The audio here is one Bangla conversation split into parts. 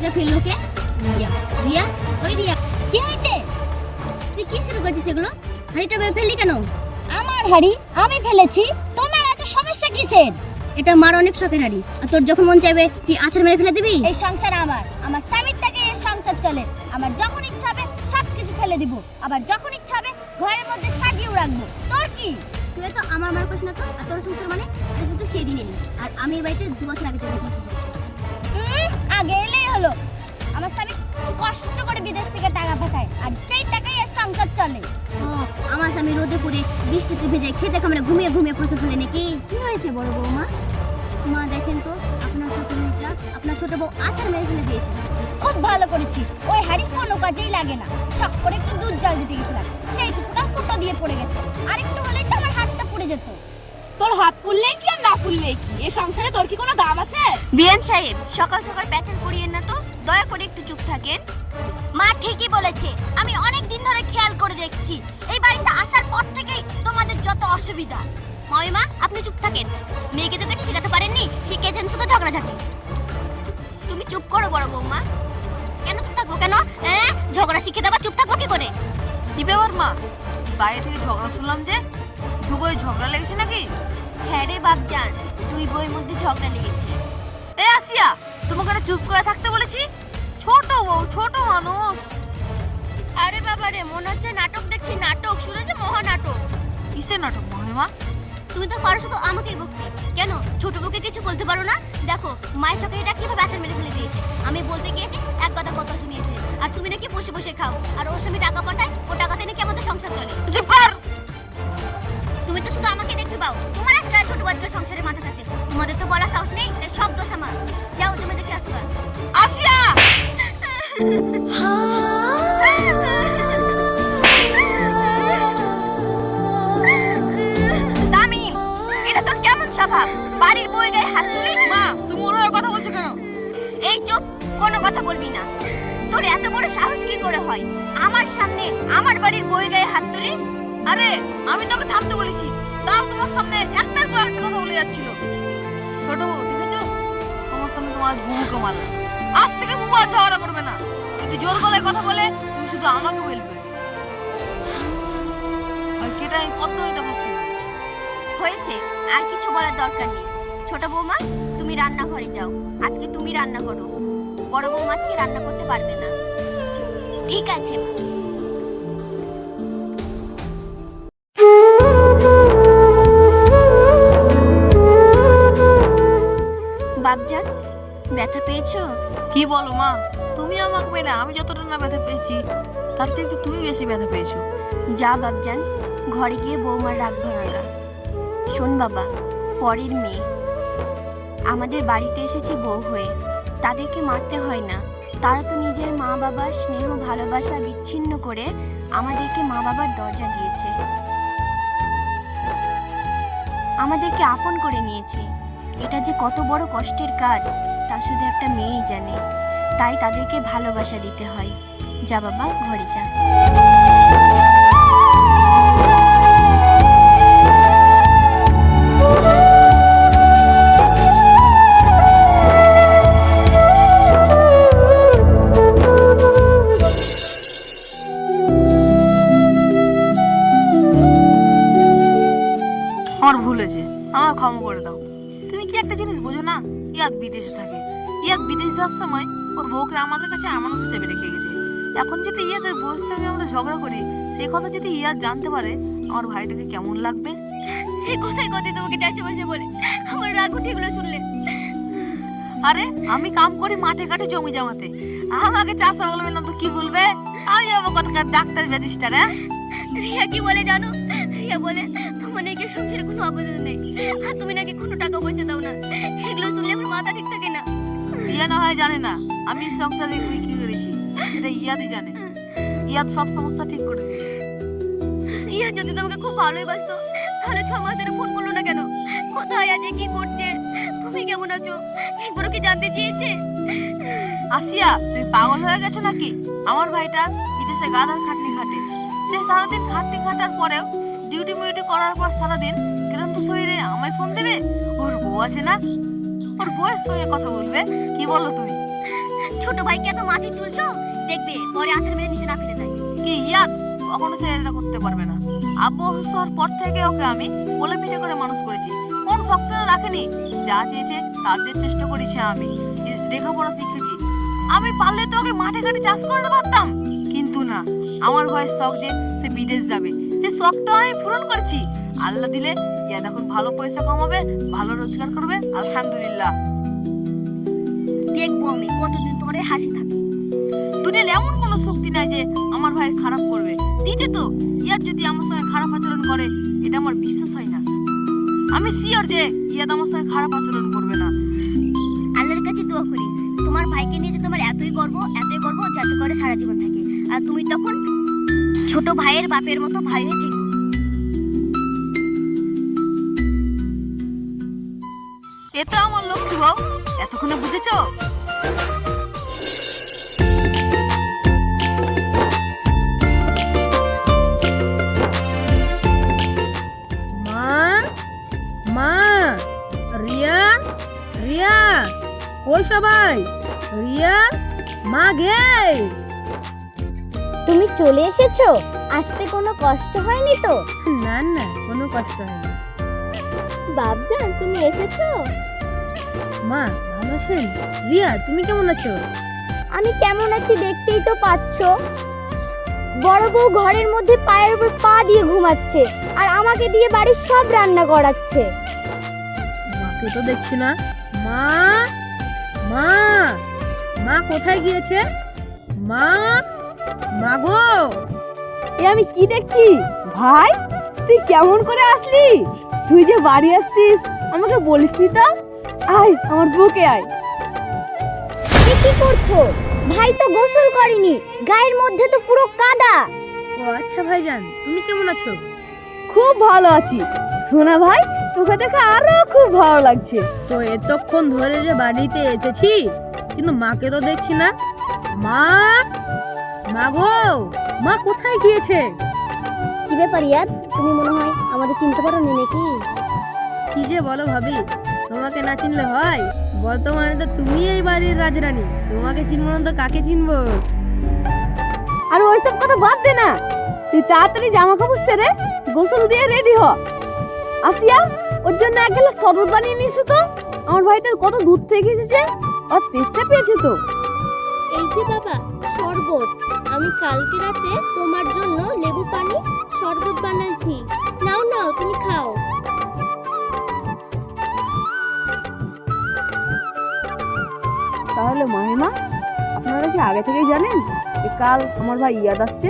এখানে ফেলল কে? রিয়া। রিয়া? ওই রিয়া। কি হয়েছে? তুই কি শুরু করছিস এগুলো? হাড়িটা ফেললি কেন? আমার হাড়ি আমি ফেলেছি। তোমার এত সমস্যা কিসের? এটা মার অনেক শখের হাড়ি। আর তোর যখন মন চাইবে তুই আছাড় মেরে ফেলে দিবি? এই সংসার আমার। আমার স্বামীর টাকা এই সংসার চলে। আমার যখন ইচ্ছা হবে সব কিছু ফেলে দিব। আবার যখন ইচ্ছা হবে ঘরের মধ্যে সাজিয়েও রাখব। তোর কি? তুই তো আমার মার করিস না তো? আর তোর সংসার মানে তুই তো সেই দিন এলি আর আমি এই বাড়িতে দু বছর আগে থেকে সংসার বিদেশ থেকে টাকা পাঠায় আর সেই টাকাই এর সংসার চলে। ও আমার স্বামী রোদে পড়ে বৃষ্টিতে ভেজে খেতে খামারে ঘুমিয়ে ঘুমিয়ে প্রসব ফেলে নাকি? কি হয়েছে বড় বৌমা? মা দেখেন তো আপনার শাশুড়িটা আপনার ছোট বউ আছাড় মেরে ফেলে দিয়েছে। খুব ভালো করেছি। ওই হাড়ি কোনো কাজেই লাগে না। শখ করে একটু দুধ জল দিতে গেছিলাম। সেই টুকুটা ফুটো দিয়ে পড়ে গেছে। আর একটু হলেই তো আমার হাতটা পুড়ে যেত। তোর হাত পুড়লেই কি আর না পুড়লেই কি? এই সংসারে তোর কি কোনো দাম আছে? বিয়ান সাহেব সকাল সকাল প্যাচাল করিয়েন না তো? দয়া করে একটু চুপ থাকেন। মা ঠিকই বলেছে। আমি অনেক দিন ধরে খেয়াল করে দেখছি। এই বাড়িতে আসার পর থেকেই তোমাদের যত অসুবিধা। মা আপনি চুপ থাকেন। মেয়েকে তো কিছু শেখাতে পারেননি শিখিয়েছেন শুধু ঝগড়াঝাটি। তুমি চুপ করো বড় বৌমা। কেন চুপ থাকব কেন? হ্যাঁ ঝগড়া শিখে দেবা চুপ থাকব কি করে? কি ব্যাপার মা? বাইরে থেকে ঝগড়া শুনলাম যে দু বই ঝগড়া লেগেছে নাকি? হ্যাঁ রে বাপজান দুই বইয়ের মধ্যে ঝগড়া লেগেছে। এ আসিয়া তোমাকে চুপ করে থাকতে বলেছি? ছোট বউ ছোট মানুষ। আরে বাবা রে মনে হচ্ছে নাটক দেখছি নাটক শুনেছে মহানাটক। কিসের নাটক মহিমা? তুমি তো পারো শুধু আমাকেই বকতে। কেন? ছোট বউকে কিছু বলতে পারো না? দেখো মায়ের সাথে এটা কীভাবে আচার মেরে ফেলে দিয়েছে? আমি বলতে গিয়েছি এক কথা কথা শুনিয়েছে। আর তুমি নাকি বসে বসে খাও। আর ওর স্বামী টাকা পাঠায় ও টাকাতে নাকি আমাদের সংসার চলে। চুপ কর! তুমি তো শুধু আমাকে দেখতে পাও। তোমার আজকাল ছোট বাচ্চা সংসারে মাথা কাছে তোমাদের তো বলার সাহস নেই তামিম এটা তোর কেমন স্বভাব? বাড়ির বই গায়ে হাত তুলিস মা। তুমি ওর কথা বলছো কেন? এই চুপ কোনো কথা বলবি না। তোর এত বড় সাহস কি করে হয়? আমার সামনে আমার বাড়ির বই গায়ে হাত তুলিস? আরে আমি তোকে থামতে বলেছি। তাও তোমার সামনে একটার পর একটা কথা বলে যাচ্ছিল। ছোট বউ দেখেছ? তোমার সামনে তোমার বুবুকে মারলো আজ থেকে বুবু আর ঝগড়া করবে না। যদি জোর গলায় কথা বলে তুমি শুধু আমাকে বলবে। আর কেটা আমি পদ্মমিতা বসছি। হয়েছে, আর কিছু বলার দরকার নেই। ছোট বৌমা, তুমি রান্নাঘরে যাও। আজকে তুমি রান্না করো। বড় বৌমা আজকে রান্না করতে পারবে না। ঠিক আছে, মা। বাপজান ব্যথা পেয়েছ? কি বলো মা? তুমি আমাকে পেলে আমি যতটা না ব্যথা পেয়েছি তার চাইতে তুমি বেশি ব্যথা পেয়েছ। যা বাপজান ঘরে গিয়ে বৌমার রাগ ভাঙাগা। শোন বাবা পরের মেয়ে। আমাদের বাড়িতে এসেছে বউ হয়ে। তাদেরকে মারতে হয় না। তারা তো নিজের মা বাবার স্নেহ ভালোবাসা বিচ্ছিন্ন করে আমাদেরকে মা বাবার দরজা দিয়েছে। আমাদেরকে আপন করে নিয়েছে। এটা যে কত বড় কষ্টের কাজ, তা শুধু একটা মেয়েই জানে। তাই তাদেরকে ভালোবাসা দিতে হয়। যা বাবা, ঘরে যা। আমার ভুল হয়েছে আমার করে দাও। তুমি কি একটা জিনিস বোঝো না? ইয়াদ বিদেশে থাকে। ইয়াদ বিদেশ যাওয়ার সময় ওর বউকে আমাদের কাছে আমানত হিসেবে রেখে গেছে। এখন যদি ইয়াদের বউয়ের সঙ্গে আমরা ঝগড়া করি সেই কথা যদি ইয়াদ জানতে পারে আমার ভাইটাকে কেমন লাগবে? সেই কথাই কথাই তোমাকে চাষে বসে বলে। আমার রাগ উঠে এগুলো শুনলে। আরে আমি কাম করি মাঠে ঘাটে জমি জমাতে। আমাকে কাম করি মাঠে ঘাটে জমি জমাতে আমাকে চাষা বলবে না তো কি বলবে? আমি আমার কথা ডাক্তার রেজিস্টার হ্যাঁ? রিয়া কি বলে জানো? রিয়া বলে তোমার নাকি সংসারে কোনো অবদান নেই। আর তুমি নাকি কোনো টাকা পয়সা দাও না। এগুলো শুনলে আমার মাথা ঠিক থাকে না। ইয়া না হয় জানে না আমি সংসারে কি কি করেছি এটা ইয়াদি জানে। ইয়াদ সব সমস্যা ঠিক করে দেবে রিয়া যদি তোমাকে খুব ভালোই বাসতো তাহলে ছ মাস ধরে ফোন করল না কেন? কোথায় আছে কি করছে? তুমি কেমন আছো? একবারও কি জানতে চেয়েছে? আসিয়া তুই পাগল হয়ে গেছো নাকি? আমার ভাইটা বিদেশে গাধার খাটনি খাটে। সে সারাদিন খাটনি খাটার পরেও ডিউটি মিউটি করার পর সারাদিন ক্লান্ত শরীরে আমায় ফোন দেবে? ওর বউ আছে না? ওর বউয়ের সঙ্গে কথা বলবে? কি বলো তুমি? ছোট ভাইকে এত মাটি তুলছো? দেখবে পরে আছাড় মেরে নিচে না ফেলে দেয়। কি ইয়াদ কখনো সে এটা করতে পারবে না। আব্বু অসুস্থ হওয়ার পর থেকে ওকে আমি কোলে পিঠে করে মানুষ করেছি। কোন শক্ত রাখেনি। যা চেয়েছে তাদের চেষ্টা করেছি আমি। লেখাপড়া শিখেছি। আমি পারলে তো ওকে মাঠে ঘাটে চাষ করতে পারতাম। কিন্তু না আমার ভয়ের শখ যে সে বিদেশ যাবে। সে শখটা আমি পূরণ করেছি। আল্লাহ দিলে ইয়াদ এখন ভালো পয়সা কমাবে ভালো রোজগার করবে আলহামদুলিল্লাহ। দেখব আমি কতদিন তোমার হাসি থাকে দুনিয়ার এমন কোনো শক্তি নাই যে আমার ভাই খারাপ করবে। দিতে তো ইয়াদ যদি আমার সঙ্গে খারাপ আচরণ করে এটা আমার বিশ্বাস হয় না। আমি শিওর যে ইয়াদ আমার সঙ্গে খারাপ আচরণ করবে না। আল্লাহর কাছে দোয়া করি তোমার ভাইকে নিয়ে যে তোমার এতই গর্ব এতই গর্ব যাতে করে সারা জীবন থাকে। আর তুমি তখন ছোট ভাইয়ের বাপের মতো ভাই হয়ে থেকো। এ তো আমার লক্ষ্মী বউ, এতক্ষণে বুঝেছ? মা রিয়া রিয়া ওই সবাই? রিয়া, মা গে। তুমি চলে এসেছ? আসতে কোনো কষ্ট হয়নি তো? না না কোনো কষ্ট হয়নি। বাবজান তুমি এসেছ? মা ভালো আছেন? রিয়া তুমি কেমন আছো? আমি কেমন আছি দেখতেই তো পাচ্ছো। বড় বউ ঘরের মধ্যে পায়ের উপর পা দিয়ে ঘুমাচ্ছে আর আমাকে দিয়ে বাড়ির সব রান্না করাচ্ছে। মাকে তো দেখছি না। মা মা মা কোথায় গিয়েছে? মা মা গো! এ আমি কি দেখছি? ভাই তুই কেমন করে আসলি? তুই যে বাড়ি আসছিস আমাকে বলিসনি তো? আয় আমার বুকে আয়। এ কি করছ? ভাই তো গোসল করেনি গায়ের মধ্যে তো পুরো কাদা। ও আচ্ছা ভাইজান তুমি কেমন আছো? খুব ভালো আছি। সোনা ভাই তোকে দেখে আরও খুব ভালো লাগছে। তো এতক্ষণ ধরে যে বাড়িতে এসেছি কিন্তু মাকে তো দেখছি না। মা মা গো মা কোথায় গিয়েছে? কি ব্যাপার ইয়াদ? তুমি মনে হয় আমাদের চিনতে পারো নি নাকি? কি যে বলো ভাবি তোমাকে না চিনলে হয়? বর্তমানে তো তুমি এই বাড়ির রাজরানী তোমাকে চিনবো না তো কাকে চিনবো? আর ওইসব কথা বাদ দে না। তুই তাড়াতাড়ি জামা কাপড় সেরে গোসল দিয়ে রেডি হ। আসিয়া ওর জন্য এক গেলা শরবত বানিয়ে নিস তো? আমার ভাই তোর কত দূর থেকে এসেছে? আর তেষ্টা পেয়েছে তো? এই যে বাবা শরবত। আমি কালকে রাতে তোমার জন্য লেবু পানি শরবত বানাইছি। নাও নাও তুমি খাও। তাহলে মাহিমা আপনারা কি আগে থেকেই জানেন যে কাল আমার ভাই ইয়াদ আসছে?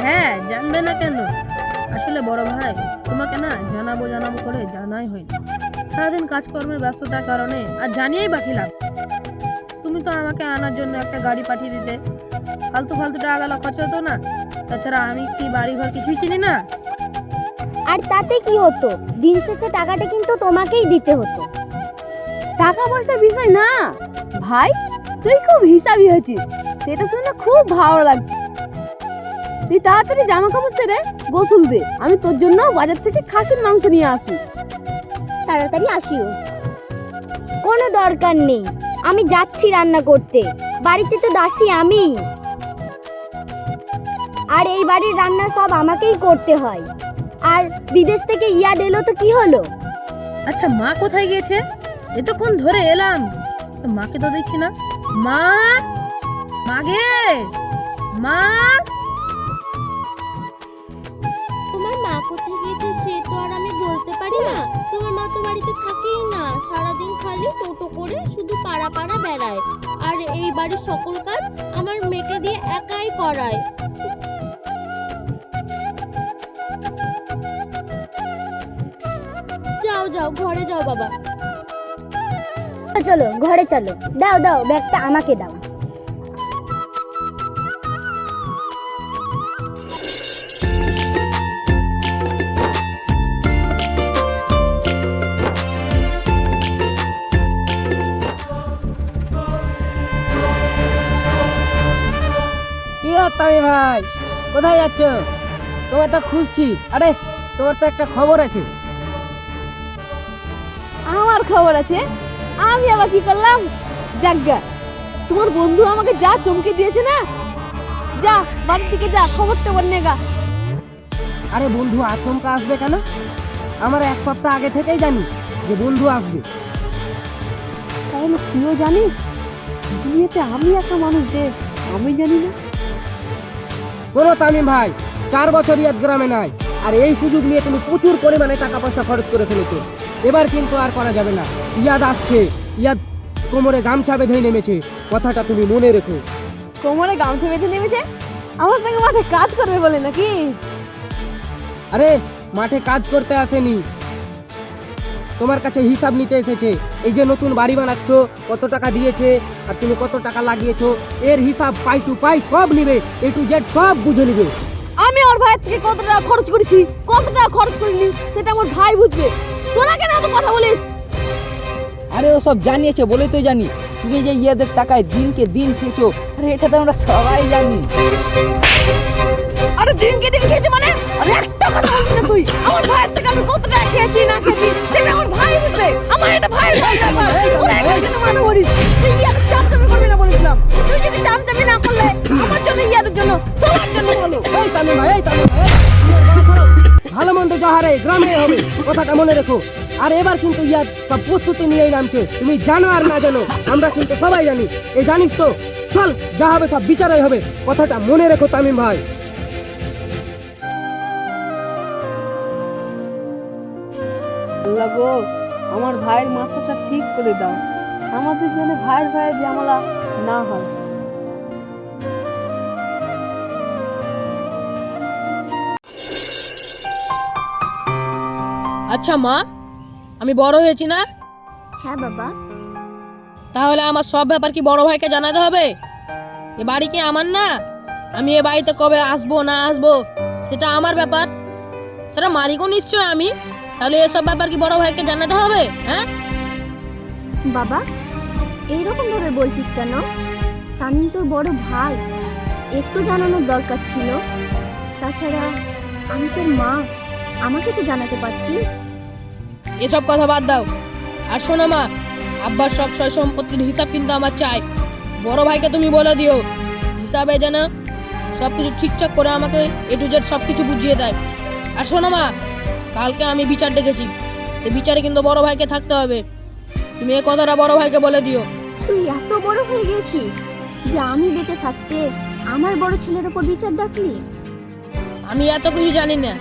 হ্যাঁ জানবে না কেন? আসলে বড় ভাই তোমাকে না জানাব জানাব করে জানাই হয়নি। সারাদিন কাজকর্মের ব্যস্ততার কারণে আর জানিয়েই বাকি লাভ তুমি তো আমাকে আনার জন্য একটা গাড়ি পাঠিয়ে দিতে। ফালতু ফালতু টাকা গেলা খরচ হতো না। তাছাড়া আমি কি বাড়ি ঘর কিছুই চিনি না? আর তাতে কি হতো? দিন শেষে টাকাটা কিন্তু তোমাকেই দিতে হতো। টাকা পয়সার বিষয় না। ভাই তুই খুব হিসাবি হয়েছিস। সেটা শুনে খুব ভালো লাগছে। তুই তাড়াতাড়ি জামা কাপড় সেরে গোসল দে। আমি তোর জন্য বাজার থেকে খাসির মাংস নিয়ে আসি। তাড়াতাড়ি আসিও। কোনো দরকার নেই। আমি যাচ্ছি রান্না করতে। বাড়িতে তো দাসী আমি। আর এই বাড়ির রান্না সব আমাকেই করতে হয়। আর বিদেশ থেকে ইয়াদ এলো তো কি হলো? আচ্ছা মা কোথায় গিয়েছে? এতক্ষণ ধরে এলাম। মাকে তো দেখছি না। মা? মাগে? মা? না, তোমার মা তো বাড়িতে থাকেই না। সারাদিন খালি টোটো করে শুধু পাড়া পাড়া বেড়ায়। আর এই বাড়ির সকল কাজ আমার মেয়েকে দিয়ে একাই করায়। যাও যাও, ঘরে যাও বাবা। চলো, ঘরে চলো। দাও দাও, ব্যাগটা আমাকে দাও। তামি ভাই? কোথায় যাচ্ছ? তোমার তো খুঁজছি। আরে তোমার তো একটা খবর আছে। আমার খবর আছে? আমি আবার কি করলাম? যাজ্ঞা তোমার বন্ধু আমাকে যা চমকে দিয়েছে না? যা বাড়ির দিকে যা খবরটা বন্যে গা। আরে বন্ধু আচমকা আসবে কেন? আমরা এক সপ্তাহ আগে থেকেই জানি যে বন্ধু আসবে। তাহলে তুইও জানিস? দুনিয়াতে আমি একটা মানুষ যে আমি জানি না। শোনো তামিম ভাই চার বছর ইয়াদ গ্রামে নাই আর এই সুযোগ নিয়ে তুমি প্রচুর পরিমাণে টাকা পয়সা খরচ করে ফেলেছো। এবার কিন্তু আর করা যাবে না। ইয়াদ আসছে ইয়াদ কোমরে গামছা বেঁধে নেমেছে কথাটা তুমি মনে রেখো। কোমরে গামছা বেঁধে নেমেছে? আমার সঙ্গে মাঠে কাজ করবে বলে নাকি? আরে মাঠে কাজ করতে আসেনি। তোমার কাছে হিসাব নিতে এসেছে। এই যে নতুন বাড়ি বানাচ্ছ কত টাকা দিয়েছে আর তুমি কত টাকা লাগিয়েছো এর হিসাব পাই টু পাই সব নিবে এ টু জেড সব বুঝে নিবে। আমি ওর ভাইয়ের থেকে কত টাকা খরচ করেছি কত টাকা খরচ করিনি সেটা আমার ভাই বুঝবে। তোরা কেন এত কথা বলিস? আরে ও সব জানিয়েছে বলে তো জানি। তুমি যে ইয়েদের টাকায় দিনকে দিন খেয়েছো আরে এটা তো আমরা সবাই জানি। আরে দিনকে দিন খেয়েছি মানে? আরে একটা কথা না তুই। আমার ভাইয়ের থেকে আমি কত টাকা খেয়েছি না খেয়েছি সেটা আমার ভাই বুঝবে আমার এটা ভাই ভাই। ব্যাপার তোরা এখানে কেন মাথা করিস তুই ইয়াদের করবি না বলেছিলাম। তুই যদি না করলে আমার জন্য ইয়াদের জন্য সবার জন্য ভালো এই ভাই এই। ভালো মন্দ যাহারে গ্রামে হবে। কথাটা মনে রেখো। আর এবার কিন্তু ইয়াদ সব প্রস্তুতি নিয়েই নামছে। তুমি জানো আর না জানো আমরা কিন্তু সবাই জানি। এই জানিস তো? চল যা হবে সব বিচারাই হবে। কথাটা মনে রেখো তামিম ভাই। আল্লাহ গো আমার ভাইয়ের মাথাটা ঠিক করে দাও। আমাদের জন্য ভাইয়ের ভাইয়ের ঝামেলা না হয়। আচ্ছা মা আমি বড় হয়েছি না? হ্যাঁ বাবা। তাহলে আমার সব ব্যাপার কি বড় ভাইকে জানাতে হবে? এ বাড়ি কি আমার না? আমি এ বাড়িতে কবে আসব না আসব সেটা আমার ব্যাপার। সেটা মালিকও নিশ্চয় আমি। তাহলে এসব ব্যাপার কি বড় ভাইকে জানাতে হবে হ্যাঁ? বাবা এইরকম ভাবে বলছিস কেন? তামিম তোর বড় ভাই একটু জানানোর দরকার ছিল। তাছাড়া আমি তোর মা আমাকে তো জানাতে পারতি। এসব কথা বাদ দাও। আর শোনো মা আব্বার সব সয় সম্পত্তির হিসাব কিন্তু আমার চাই। বড় ভাইকে তুমি বলে দিও হিসাবে যেন সব কিছু ঠিকঠাক করে আমাকে এ টু জেড সব কিছু বুঝিয়ে দেয়। আর শোনো মা কালকে আমি বিচার ডেকেছি। সে বিচারে কিন্তু বড় ভাইকে থাকতে হবে। তুমি এ কথাটা বড় ভাইকে বলে দিও। তুই এত বড় হয়ে গেছিস যে আমি বেঁচে থাকতে আমার বড় ছেলের উপর বিচার ডাকলি? আমি এত কিছু জানি না।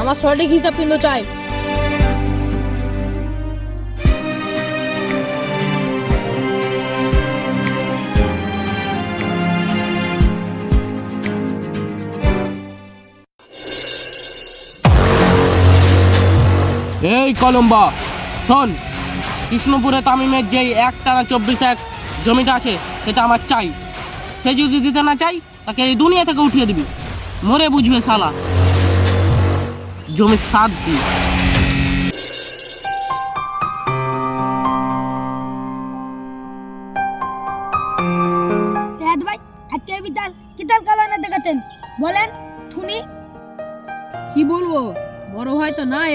আমার সঠিক হিসাব কিন্তু চাই। এই কলম্বা, শোন, কৃষ্ণপুরে তামিমের যেই এক টানা চব্বিশ এক জমিটা আছে, সেটা আমার চাই। সে যদি দিতে না চাই, তাকে এই দুনিয়া থেকে উঠিয়ে দিবি। মরে বুঝবে শালা। জমির সাত দি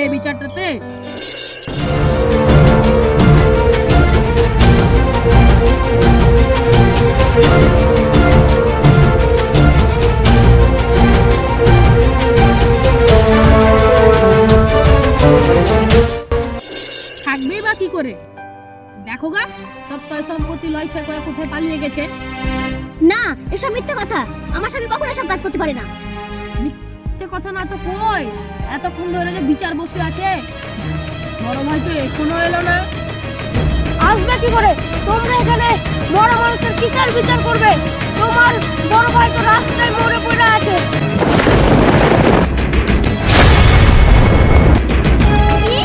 এই বিচারটাতে? থাকবেই বা কি করে? দেখো গা, সব সয় সম্পত্তি লয় ছয় করে কোথায় পালিয়ে গেছে। না, এসব মিথ্যে কথা। আমার স্বামী কখনো এসব কাজ করতে পারে না। কই এতক্ষণ ধরে যে বিচার বসে আছে। বড় ভাই তো এখনও এলো না। আসবে কি করে? তোমরা এখানে বড় মানুষের কিসের বিচার করবে? তোমার বড় ভাই তো রাস্তায় মরে পড়ে আছে। কি